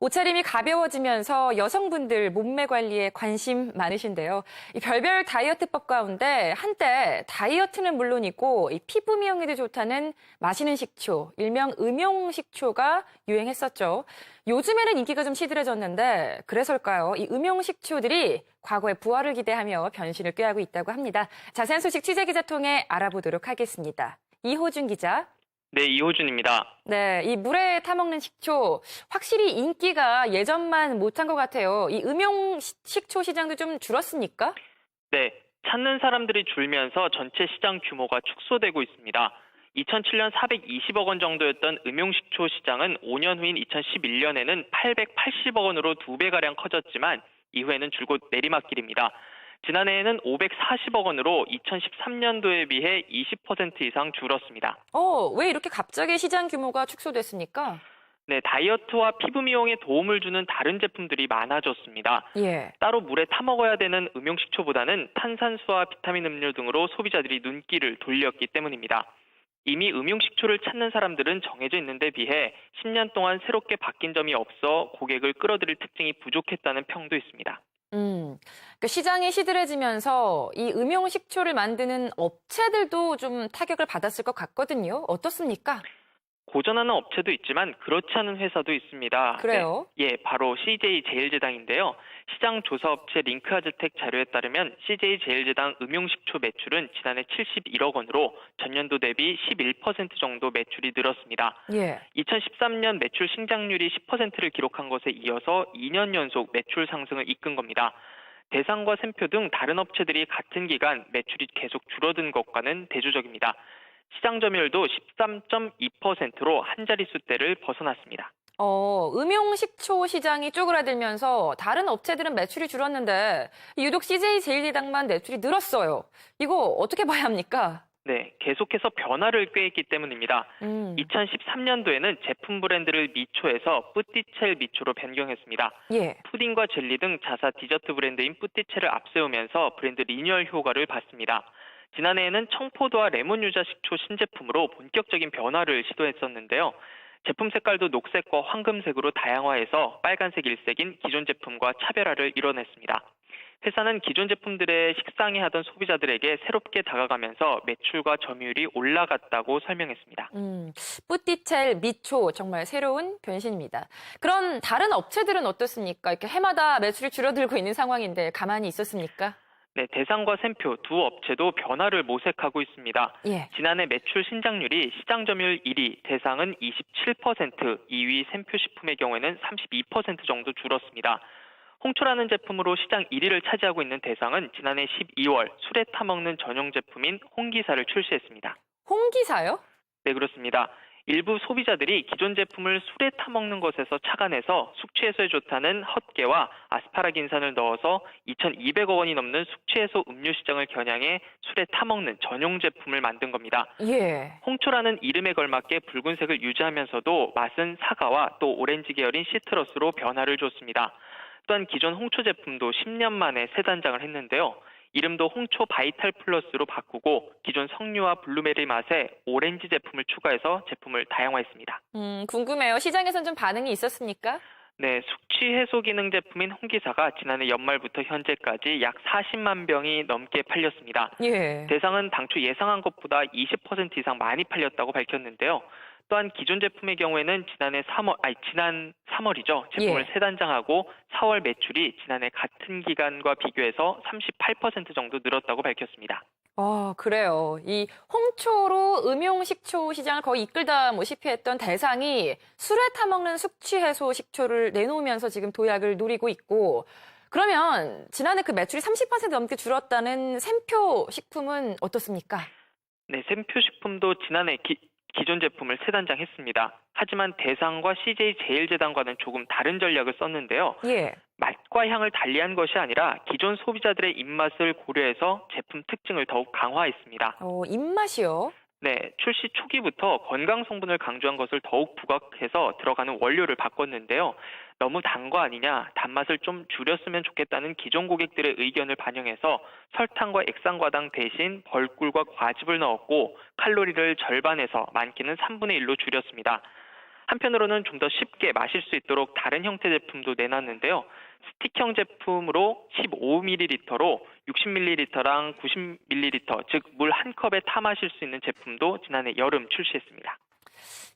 옷차림이 가벼워지면서 여성분들 몸매 관리에 관심 많으신데요. 이 별별 다이어트법 가운데 한때 다이어트는 물론이고 이 피부 미용에도 좋다는 마시는 식초, 일명 음용 식초가 유행했었죠. 요즘에는 인기가 좀 시들해졌는데 그래서일까요? 이 음용 식초들이 과거의 부활을 기대하며 변신을 꾀하고 있다고 합니다. 자세한 소식 취재 기자 통해 알아보도록 하겠습니다. 이호준 기자. 네, 이호준입니다. 네, 이 물에 타먹는 식초 확실히 인기가 예전만 못한 것 같아요. 이 음용 시- 식초 시장도 좀 줄었습니까? 네, 찾는 사람들이 줄면서 전체 시장 규모가 축소되고 있습니다. 2007년 420억 원 정도였던 음용식초 시장은 5년 후인 2011년에는 880억 원으로 두 배가량 커졌지만 이후에는 줄곧 내리막길입니다. 지난해에는 540억 원으로 2013년도에 비해 20% 이상 줄었습니다. 어, 왜 이렇게 갑자기 시장 규모가 축소됐습니까? 네, 다이어트와 피부 미용에 도움을 주는 다른 제품들이 많아졌습니다. 예. 따로 물에 타 먹어야 되는 음용식초보다는 탄산수와 비타민 음료 등으로 소비자들이 눈길을 돌렸기 때문입니다. 이미 음용식초를 찾는 사람들은 정해져 있는데 비해 10년 동안 새롭게 바뀐 점이 없어 고객을 끌어들일 특징이 부족했다는 평도 있습니다. 음, 그 시장이 시들해지면서 이 음용 식초를 만드는 업체들도 좀 타격을 받았을 것 같거든요. 어떻습니까? 고전하는 업체도 있지만 그렇지 않은 회사도 있습니다. 그래요? 네, 예, 바로 CJ 제일제당인데요. 시장 조사 업체 링크아즈텍 자료에 따르면 CJ 제일제당 음용식초 매출은 지난해 71억 원으로 전년도 대비 11% 정도 매출이 늘었습니다. 예. 2013년 매출 신장률이 10%를 기록한 것에 이어서 2년 연속 매출 상승을 이끈 겁니다. 대상과 샘표 등 다른 업체들이 같은 기간 매출이 계속 줄어든 것과는 대조적입니다. 시장 점유율도 13.2%로 한 자릿수대를 벗어났습니다. 어, 음용 식초 시장이 쪼그라들면서 다른 업체들은 매출이 줄었는데 유독 CJ 제일제당만 매출이 늘었어요. 이거 어떻게 봐야 합니까? 네, 계속해서 변화를 꾀했기 때문입니다. 음, 2013년도에는 제품 브랜드를 미초에서 뿌띠첼 미초로 변경했습니다. 예. 푸딩과 젤리 등 자사 디저트 브랜드인 뿌띠체를 앞세우면서 브랜드 리뉴얼 효과를 봤습니다. 지난해에는 청포도와 레몬 유자 식초 신제품으로 본격적인 변화를 시도했었는데요. 제품 색깔도 녹색과 황금색으로 다양화해서 빨간색 일색인 기존 제품과 차별화를 이뤄냈습니다. 회사는 기존 제품들의 식상해 하던 소비자들에게 새롭게 다가가면서 매출과 점유율이 올라갔다고 설명했습니다. 음, 뿌띠첼 미초 정말 새로운 변신입니다. 그런 다른 업체들은 어떻습니까? 이렇게 해마다 매출이 줄어들고 있는 상황인데 가만히 있었습니까? 네, 대상과 샘표 두 업체도 변화를 모색하고 있습니다. 예. 지난해 매출 신장률이 시장 점유율 1위, 대상은 27%, 2위 샘표 식품의 경우에는 32% 정도 줄었습니다. 홍초라는 제품으로 시장 1위를 차지하고 있는 대상은 지난해 12월 술에 타먹는 전용 제품인 홍기사를 출시했습니다. 홍기사요? 네, 그렇습니다. 일부 소비자들이 기존 제품을 술에 타먹는 것에서 착안해서 숙취해소에 좋다는 헛개와 아스파라긴산을 넣어서 2,200억 원이 넘는 숙취해소 음료 시장을 겨냥해 술에 타먹는 전용 제품을 만든 겁니다. 예. 홍초라는 이름에 걸맞게 붉은색을 유지하면서도 맛은 사과와 또 오렌지 계열인 시트러스로 변화를 줬습니다. 또한 기존 홍초 제품도 10년 만에 새 단장을 했는데요. 이름도 홍초 바이탈 플러스로 바꾸고 기존 석류와 블루베리 맛에 오렌지 제품을 추가해서 제품을 다양화했습니다. 음, 궁금해요. 시장에선 좀 반응이 있었습니까? 네, 숙취 해소 기능 제품인 홍기사가 지난해 연말부터 현재까지 약 40만 병이 넘게 팔렸습니다. 예. 대상은 당초 예상한 것보다 20% 이상 많이 팔렸다고 밝혔는데요. 또한 기존 제품의 경우에는 지난해 3월, 아니 지난 3월이죠. 제품을 예. 새 단장하고 4월 매출이 지난해 같은 기간과 비교해서 38% 정도 늘었다고 밝혔습니다. 아, 그래요. 이 홍초로 음용 식초 시장을 거의 이끌다 모시피 했던 대상이 술에 타먹는 숙취 해소 식초를 내놓으면서 지금 도약을 누리고 있고, 그러면 지난해 그 매출이 30% 넘게 줄었다는 샘표 식품은 어떻습니까? 네, 샘표 식품도 지난해 기, 기존 제품을 새 단장했습니다. 하지만 대상과 CJ 제일제당과는 조금 다른 전략을 썼는데요. 예. 맛과 향을 달리한 것이 아니라 기존 소비자들의 입맛을 고려해서 제품 특징을 더욱 강화했습니다. 어, 입맛이요? 네, 출시 초기부터 건강 성분을 강조한 것을 더욱 부각해서 들어가는 원료를 바꿨는데요. 너무 단 거 아니냐, 단맛을 좀 줄였으면 좋겠다는 기존 고객들의 의견을 반영해서 설탕과 액상과당 대신 벌꿀과 과즙을 넣었고 칼로리를 절반에서 많게는 3분의 1로 줄였습니다. 한편으로는 좀 더 쉽게 마실 수 있도록 다른 형태 제품도 내놨는데요. 스틱형 제품으로 15ml로 60ml랑 90ml, 즉 물 한 컵에 타 마실 수 있는 제품도 지난해 여름 출시했습니다.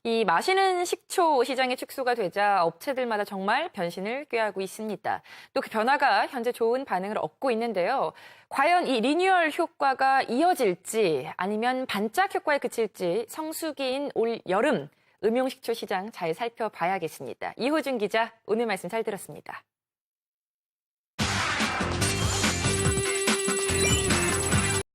이 마시는 식초 시장이 축소가 되자 업체들마다 정말 변신을 꾀하고 있습니다. 또 그 변화가 현재 좋은 반응을 얻고 있는데요. 과연 이 리뉴얼 효과가 이어질지 아니면 반짝 효과에 그칠지 성수기인 올 여름 음용식초 시장 잘 살펴봐야겠습니다. 이호준 기자 오늘 말씀 잘 들었습니다.